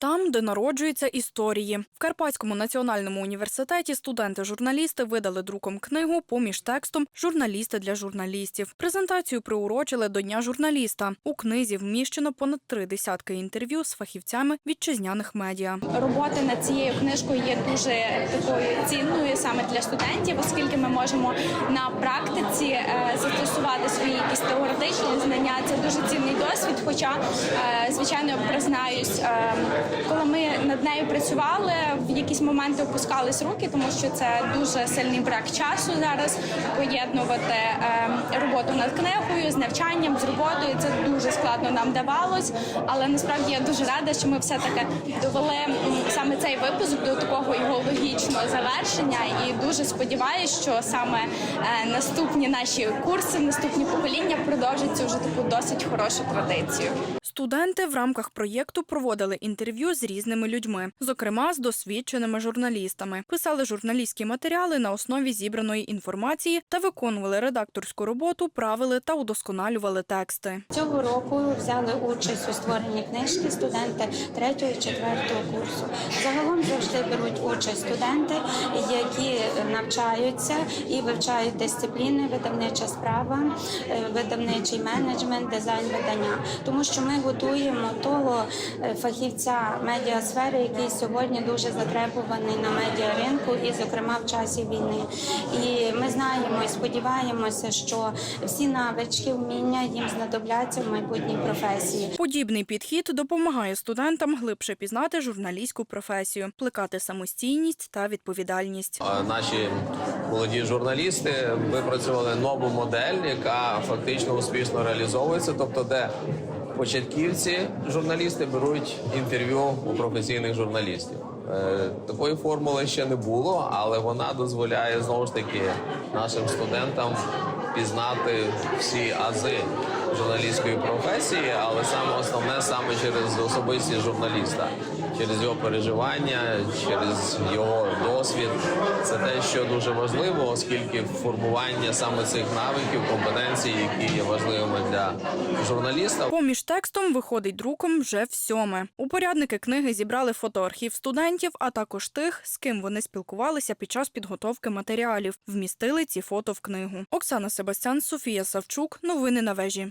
Там, де народжуються історії. В Карпатському національному університеті студенти-журналісти видали друком книгу поміж текстом Журналісти для журналістів. Презентацію приурочили до Дня журналіста. У книзі вміщено понад три десятки інтерв'ю з фахівцями вітчизняних медіа. Робота над цією книжкою є дуже такою цінною саме для студентів, оскільки ми можемо на практиці е, застосувати свої якісь теоретичні знання. Це дуже цінний досвід. Хоча, е, звичайно, признаюсь, е, коли ми над нею працювали, в якісь моменти опускались руки, тому що це дуже сильний брак часу зараз поєднувати е, роботу над книгою з навчанням, з роботою. Це дуже складно нам давалось, але насправді я дуже рада, що ми все таки довели саме цей випуск до такого його логічного завершення. І дуже сподіваюся, що саме е, наступні наші курси, наступні покоління продовжать цю вже таку досить хорошу традицію. Студенти в рамках проєкту проводили інтерв'ю з різними людьми, зокрема з досвідченими журналістами, писали журналістські матеріали на основі зібраної інформації та виконували редакторську роботу, правили та удосконалювали тексти. Цього року взяли участь у створенні книжки студенти 3 і 4 курсу. Загалом завжди беруть участь студенти, які навчаються і вивчають дисципліни, видавнича справа, е, видавничий менеджмент, дизайн видання, тому що ми готуємо того е, фахівця медіасфери, який сьогодні дуже затребуваний на медіаринку, і зокрема в часі війни. І ми знаємо і сподіваємося, що всі навички, вміння їм знадобляться в майбутній професії. Подібний підхід допомагає студентам глибше пізнати журналістську професію, плекати самостійність та відповідальність. Наші молоді журналісти. Випрацювали нову модель, яка фактично успішно реалізовується, тобто де початківці журналісти беруть інтерв'ю у професійних журналістів. Е, Такої формули ще не було, але вона дозволяє знову ж таки нашим студентам пізнати всі ази журналістської професії, але саме основне саме через особистість журналіста, через його переживання, через його досвід. Це те, що дуже важливо, оскільки формування саме цих навиків, компетенцій, які є важливими для журналіста, Поміж текстом виходить друком вже всьоме. Упорядники книги зібрали фотоархів студентів, а також тих, з ким вони спілкувалися під час підготовки матеріалів. Вмістили ці фото в книгу. Оксана Себастян, Софія Савчук. Новини на вежі.